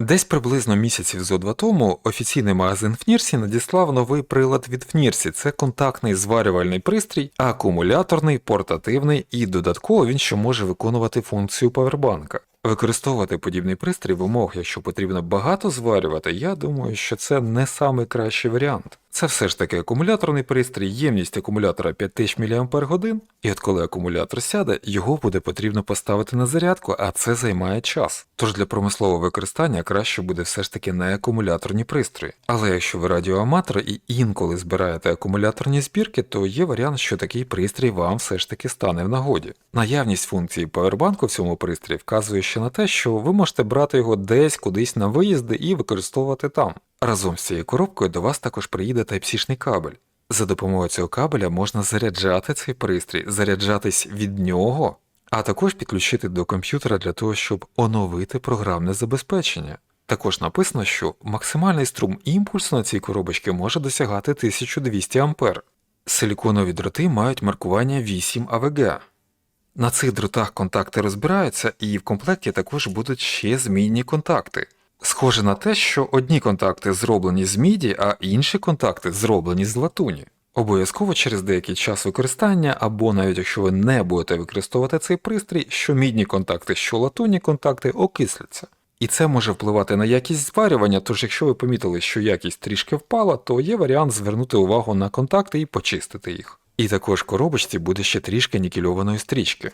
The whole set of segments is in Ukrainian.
Десь приблизно місяців зо два тому офіційний магазин Фнірсі надіслав новий прилад від Фнірсі. Це контактний зварювальний пристрій, акумуляторний, портативний і додатково він ще може виконувати функцію павербанка. Використовувати подібний пристрій вимог, якщо потрібно багато зварювати, я думаю, що це не самий кращий варіант. Це все ж таки акумуляторний пристрій, ємність акумулятора 5000 мАч, і от коли акумулятор сяде, його буде потрібно поставити на зарядку, а це займає час. Тож для промислового використання краще буде все ж таки не акумуляторні пристрої. Але якщо ви радіоаматор і інколи збираєте акумуляторні збірки, то є варіант, що такий пристрій вам все ж таки стане в нагоді. Наявність функції павербанку в цьому пристрої вказує ще на те, що ви можете брати його десь кудись на виїзди і використовувати там. Разом з цією коробкою до вас також приїде Type-C кабель. За допомогою цього кабеля можна заряджати цей пристрій, заряджатись від нього, а також підключити до комп'ютера для того, щоб оновити програмне забезпечення. Також написано, що максимальний струм імпульсу на цій коробочці може досягати 1200 А. Силіконові дроти мають маркування 8 АВГ. На цих дротах контакти розбираються, і в комплекті також будуть ще змінні контакти. Схоже на те, що одні контакти зроблені з міді, а інші контакти зроблені з латуні. Обов'язково через деякий час використання, або навіть якщо ви не будете використовувати цей пристрій, що мідні контакти, що латунні контакти окисляться. І це може впливати на якість зварювання, тож якщо ви помітили, що якість трішки впала, то є варіант звернути увагу на контакти і почистити їх. І також в коробочці буде ще трішки нікельованої стрічки.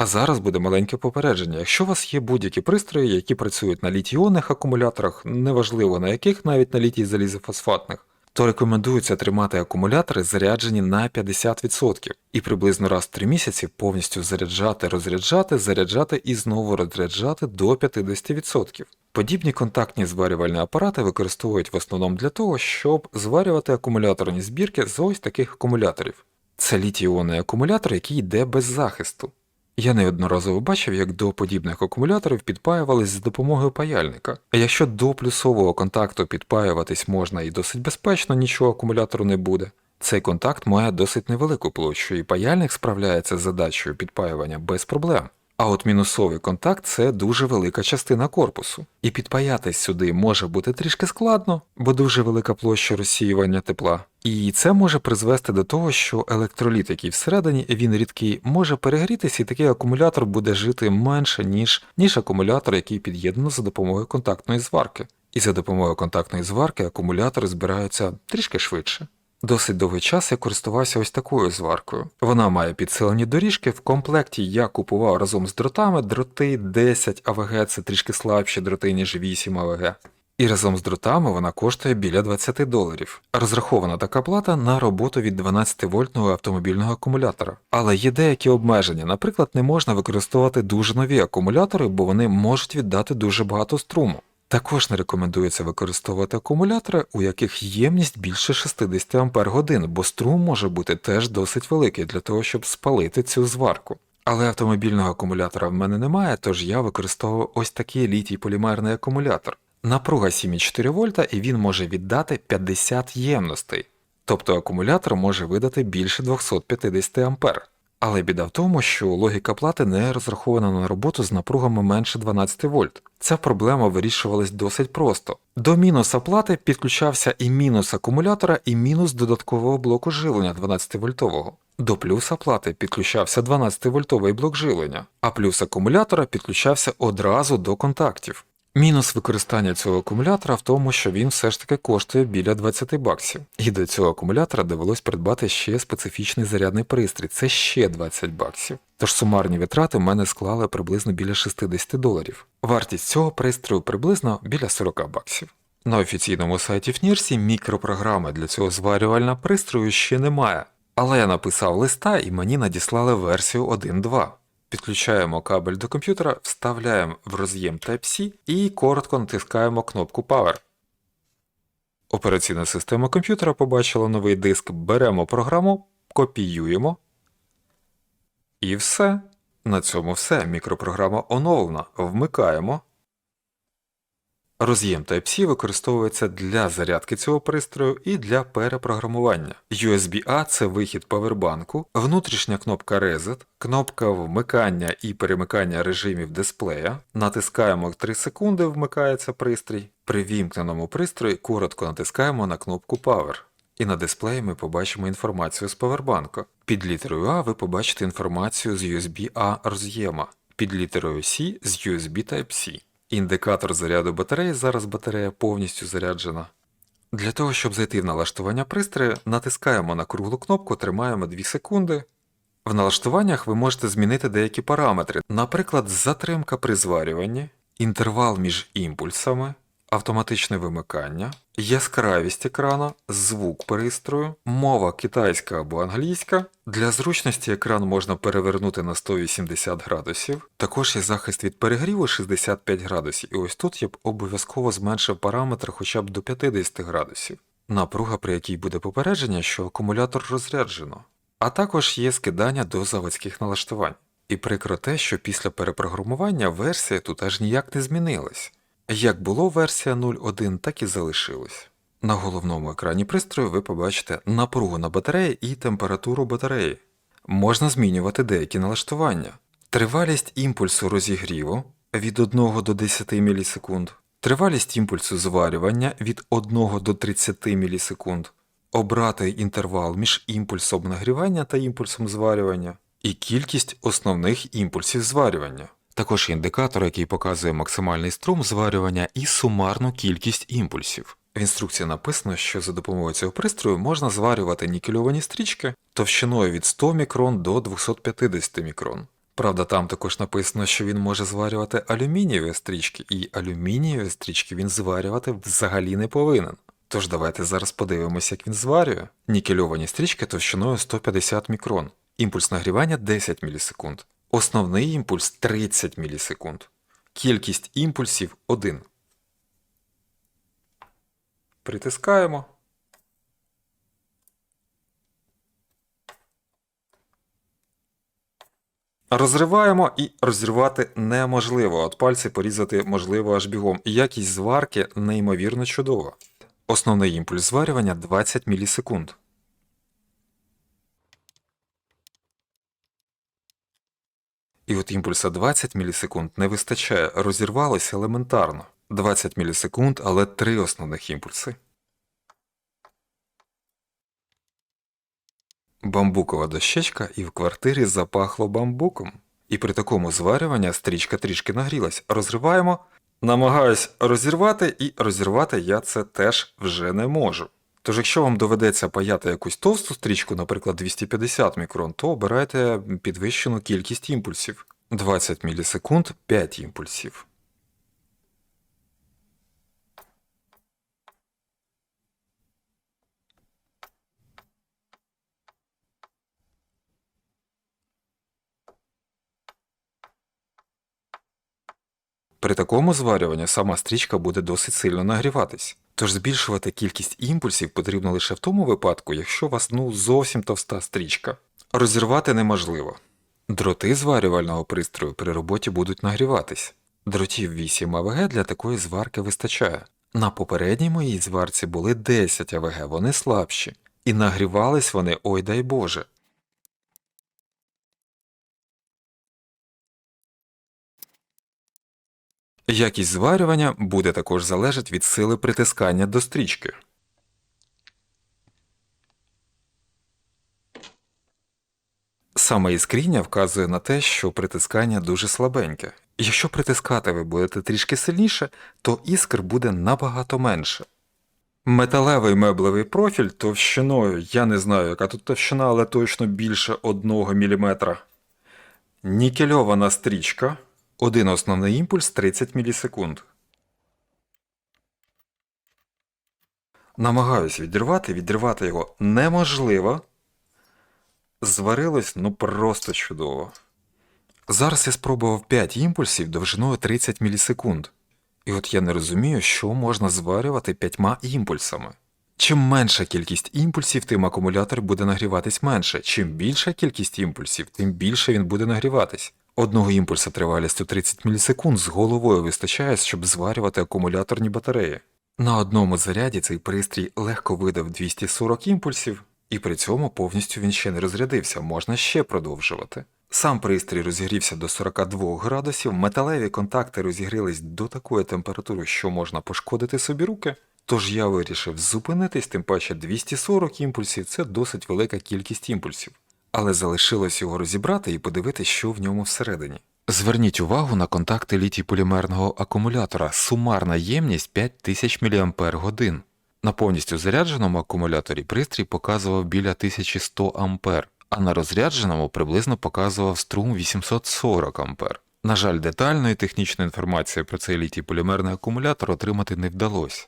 А зараз буде маленьке попередження. Якщо у вас є будь-які пристрої, які працюють на літій-іонних акумуляторах, неважливо на яких, навіть на літій залізофосфатних, то рекомендується тримати акумулятори заряджені на 50% і приблизно раз в 3 місяці повністю заряджати, розряджати, заряджати і знову розряджати до 50%. Подібні контактні зварювальні апарати використовують в основному для того, щоб зварювати акумуляторні збірки з ось таких акумуляторів. Це літій-іонний акумулятор, який йде без захисту. Я неодноразово бачив, як до подібних акумуляторів підпаювались з допомогою паяльника. А якщо до плюсового контакту підпаюватись можна і досить безпечно, нічого акумулятору не буде. Цей контакт має досить невелику площу, і паяльник справляється з задачею підпаювання без проблем. А от мінусовий контакт це дуже велика частина корпусу, і підпаятись сюди може бути трішки складно, бо дуже велика площа розсіювання тепла. І це може призвести до того, що електроліт, який всередині він рідкий, може перегрітися, і такий акумулятор буде жити менше, ніж, ніж акумулятор, який під'єднано за допомогою контактної зварки. І за допомогою контактної зварки акумулятори збираються трішки швидше. Досить довгий час я користувався ось такою зваркою. Вона має підсилені доріжки. В комплекті я купував разом з дротами дроти 10 АВГ, це трішки слабші дроти, ніж 8 АВГ. І разом з дротами вона коштує біля 20 доларів. Розрахована така плата на роботу від 12-вольтного автомобільного акумулятора. Але є деякі обмеження, наприклад, не можна використовувати дуже нові акумулятори, бо вони можуть віддати дуже багато струму. Також не рекомендується використовувати акумулятори, у яких ємність більше 60 Ах, бо струм може бути теж досить великий для того, щоб спалити цю зварку. Але автомобільного акумулятора в мене немає, тож я використовую ось такий літій полімерний акумулятор. Напруга 7,4 вольта і він може віддати 50 ємностей, тобто акумулятор може видати більше 250 ампер. Але біда в тому, що логіка плати не розрахована на роботу з напругами менше 12 вольт. Ця проблема вирішувалась досить просто. До мінуса плати підключався і мінус акумулятора, і мінус додаткового блоку живлення 12 вольтового. До плюса плати підключався 12 вольтовий блок живлення, а плюс акумулятора підключався одразу до контактів. Мінус використання цього акумулятора в тому, що він все ж таки коштує біля 20 баксів. І до цього акумулятора довелось придбати ще специфічний зарядний пристрій, це ще 20 баксів. Тож сумарні витрати в мене склали приблизно біля 60 доларів. Вартість цього пристрою приблизно біля 40 баксів. На офіційному сайті FNIRSI мікропрограми для цього зварювального пристрою ще немає, але я написав листа і мені надіслали версію 1.2. Підключаємо кабель до комп'ютера, вставляємо в роз'єм Type-C і коротко натискаємо кнопку Power. Операційна система комп'ютера побачила новий диск, беремо програму, копіюємо. І все. На цьому все. Мікропрограма оновлена. Вмикаємо. Роз'єм Type-C використовується для зарядки цього пристрою і для перепрограмування. USB-A це вихід павербанку, внутрішня кнопка Reset, кнопка вмикання і перемикання режимів дисплея. Натискаємо 3 секунди, вмикається пристрій. При вімкненому пристрої коротко натискаємо на кнопку Power. І на дисплеї ми побачимо інформацію з павербанку. Під літерою А ви побачите інформацію з USB-A роз'єма, під літерою C з USB Type-C. Індикатор заряду батареї, зараз батарея повністю заряджена. Для того, щоб зайти в налаштування пристрою, натискаємо на круглу кнопку, тримаємо 2 секунди. В налаштуваннях ви можете змінити деякі параметри, наприклад, затримка при зварюванні, інтервал між імпульсами, автоматичне вимикання, яскравість екрана, звук пристрою, мова китайська або англійська. Для зручності екран можна перевернути на 180 градусів. Також є захист від перегріву 65 градусів, і ось тут я б обов'язково зменшив параметр хоча б до 50 градусів. Напруга, при якій буде попередження, що акумулятор розряджено. А також є скидання до заводських налаштувань. І прикро те, що після перепрограмування версія тут аж ніяк не змінилась. Як було версія 0.1, так і залишилось. На головному екрані пристрою ви побачите напругу на батареї і температуру батареї. Можна змінювати деякі налаштування. Тривалість імпульсу розігріву від 1 до 10 мілісекунд, тривалість імпульсу зварювання від 1 до 30 мілісекунд, обрати інтервал між імпульсом нагрівання та імпульсом зварювання, і кількість основних імпульсів зварювання. Також індикатор, який показує максимальний струм зварювання і сумарну кількість імпульсів. В інструкції написано, що за допомогою цього пристрою можна зварювати нікельовані стрічки товщиною від 100 мікрон до 250 мікрон. Правда, там також написано, що він може зварювати алюмінієві стрічки, і алюмінієві стрічки він зварювати взагалі не повинен. Тож давайте зараз подивимося, як він зварює. Нікельовані стрічки товщиною 150 мікрон, імпульс нагрівання 10 мілісекунд. Основний імпульс 30 мілісекунд. Кількість імпульсів 1. Притискаємо. Розриваємо і розірвати неможливо. От пальці порізати можливо аж бігом. Якість зварки неймовірно чудова. Основний імпульс зварювання 20 мілісекунд. І от імпульса 20 мілісекунд не вистачає, розірвалося елементарно. 20 мілісекунд, але три основних імпульси. Бамбукова дощечка і в квартирі запахло бамбуком. І при такому зварюванні стрічка трішки нагрілась. Розриваємо, намагаюсь розірвати, і розірвати я це теж вже не можу. Тож, якщо вам доведеться паяти якусь товсту стрічку, наприклад 250 мікрон, то обирайте підвищену кількість імпульсів. 20 мілісекунд 5 імпульсів. При такому зварюванні сама стрічка буде досить сильно нагріватись. Тож збільшувати кількість імпульсів потрібно лише в тому випадку, якщо у вас ну зовсім товста стрічка. Розірвати неможливо. Дроти зварювального пристрою при роботі будуть нагріватись. Дротів 8 АВГ для такої зварки вистачає. На попередній моїй зварці були 10 АВГ, вони слабші. І нагрівались вони, ой дай Боже. Якість зварювання буде також залежати від сили притискання до стрічки. Саме іскріння вказує на те, що притискання дуже слабеньке. Якщо притискати ви будете трішки сильніше, то іскр буде набагато менше. Металевий меблевий профіль товщиною, я не знаю, яка тут товщина, але точно більше 1 мм. Нікельована стрічка. Один основний імпульс 30 мілісекунд. Намагаюсь відірвати, відірвати його неможливо. Зварилось ну просто чудово. Зараз я спробував 5 імпульсів довжиною 30 мілісекунд. І от я не розумію, що можна зварювати 5 імпульсами. Чим менша кількість імпульсів, тим акумулятор буде нагріватись менше. Чим більша кількість імпульсів, тим більше він буде нагріватись. Одного імпульса тривалістю 30 мілісекунд з головою вистачає, щоб зварювати акумуляторні батареї. На одному заряді цей пристрій легко видав 240 імпульсів, і при цьому повністю він ще не розрядився, можна ще продовжувати. Сам пристрій розігрівся до 42 градусів, металеві контакти розігрілись до такої температури, що можна пошкодити собі руки. Тож я вирішив зупинитись, тим паче 240 імпульсів це досить велика кількість імпульсів. Але залишилось його розібрати і подивитися, що в ньому всередині. Зверніть увагу на контакти літій полімерного акумулятора. Сумарна ємність 5000 мАч. На повністю зарядженому акумуляторі пристрій показував біля 1100 А, а на розрядженому приблизно показував струм 840 А. На жаль, детальної технічної інформації про цей літій полімерний акумулятор отримати не вдалося.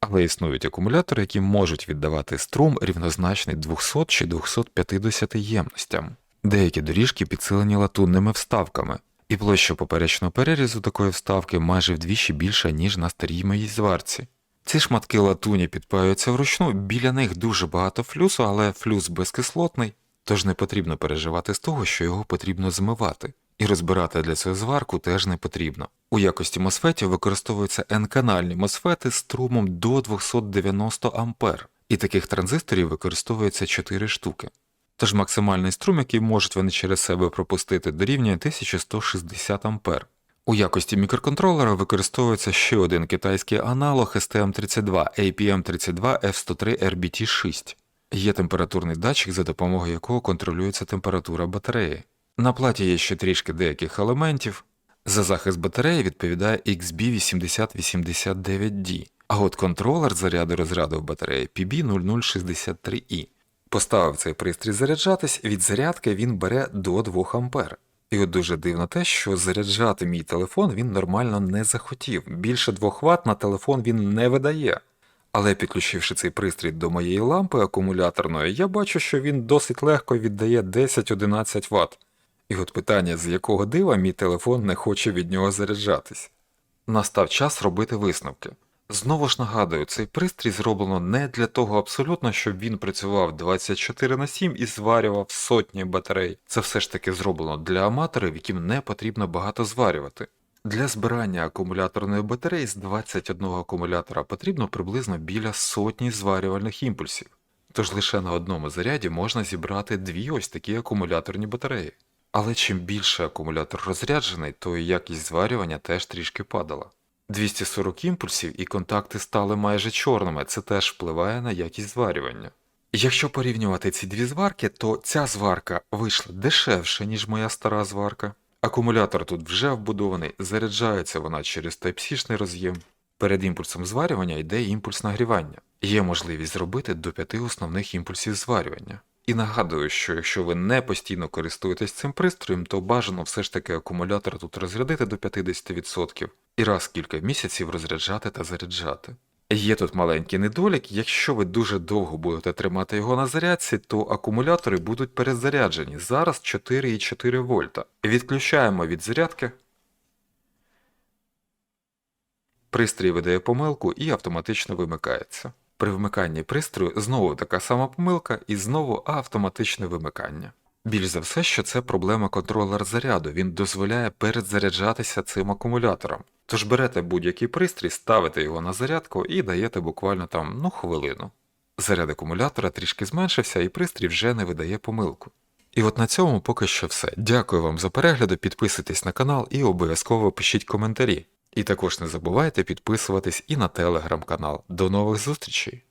Але існують акумулятори, які можуть віддавати струм рівнозначний 200 чи 250 ємностям. Деякі доріжки підсилені латунними вставками, і площа поперечного перерізу такої вставки майже вдвічі більша, ніж на старій моїй зварці. Ці шматки латуні підпаюються вручну, біля них дуже багато флюсу, але флюс безкислотний, тож не потрібно переживати з того, що його потрібно змивати. І розбирати для цього зварку теж не потрібно. У якості мосфетів використовуються N-канальні мосфети з струмом до 290 А, і таких транзисторів використовується 4 штуки. Тож максимальний струм, який можуть вони через себе пропустити, дорівнює 1160 А. У якості мікроконтролера використовується ще один китайський аналог STM32 APM32 F103 RBT6. Є температурний датчик, за допомогою якого контролюється температура батареї. На платі є ще трішки деяких елементів. За захист батареї відповідає XB8089D, а от контролер заряду розряду в батареї PB0063i. Поставив цей пристрій заряджатись, від зарядки він бере до 2 А. І от дуже дивно те, що заряджати мій телефон він нормально не захотів. Більше 2 Вт на телефон він не видає. Але підключивши цей пристрій до моєї лампи акумуляторної, я бачу, що він досить легко віддає 10-11 Вт. І от питання, з якого дива мій телефон не хоче від нього заряджатись. Настав час робити висновки. Знову ж нагадую, цей пристрій зроблено не для того абсолютно, щоб він працював 24 на 7 і зварював сотні батарей. Це все ж таки зроблено для аматорів, яким не потрібно багато зварювати. Для збирання акумуляторної батареї з 21 акумулятора потрібно приблизно біля сотні зварювальних імпульсів. Тож лише на одному заряді можна зібрати дві ось такі акумуляторні батареї. Але чим більше акумулятор розряджений, то і якість зварювання теж трішки падала. 240 імпульсів і контакти стали майже чорними, це теж впливає на якість зварювання. Якщо порівнювати ці дві зварки, то ця зварка вийшла дешевше, ніж моя стара зварка. Акумулятор тут вже вбудований, заряджається вона через Type-C роз'єм. Перед імпульсом зварювання йде імпульс нагрівання. Є можливість зробити до 5 основних імпульсів зварювання. І нагадую, що якщо ви не постійно користуєтесь цим пристроєм, то бажано все ж таки акумулятор тут розрядити до 50% і раз кілька місяців розряджати та заряджати. Є тут маленький недолік, якщо ви дуже довго будете тримати його на зарядці, то акумулятори будуть перезаряджені. Зараз 4,4 вольта. Відключаємо від зарядки. Пристрій видає помилку і автоматично вимикається. При вмиканні пристрою знову така сама помилка і знову автоматичне вимикання. Більш за все, що це проблема контролера заряду, він дозволяє передзаряджатися цим акумулятором. Тож берете будь-який пристрій, ставите його на зарядку і даєте буквально там ну хвилину. Заряд акумулятора трішки зменшився і пристрій вже не видає помилку. І от на цьому поки що все. Дякую вам за перегляд, підписуйтесь на канал і обов'язково пишіть коментарі. І також не забувайте підписуватись і на телеграм-канал. До нових зустрічей!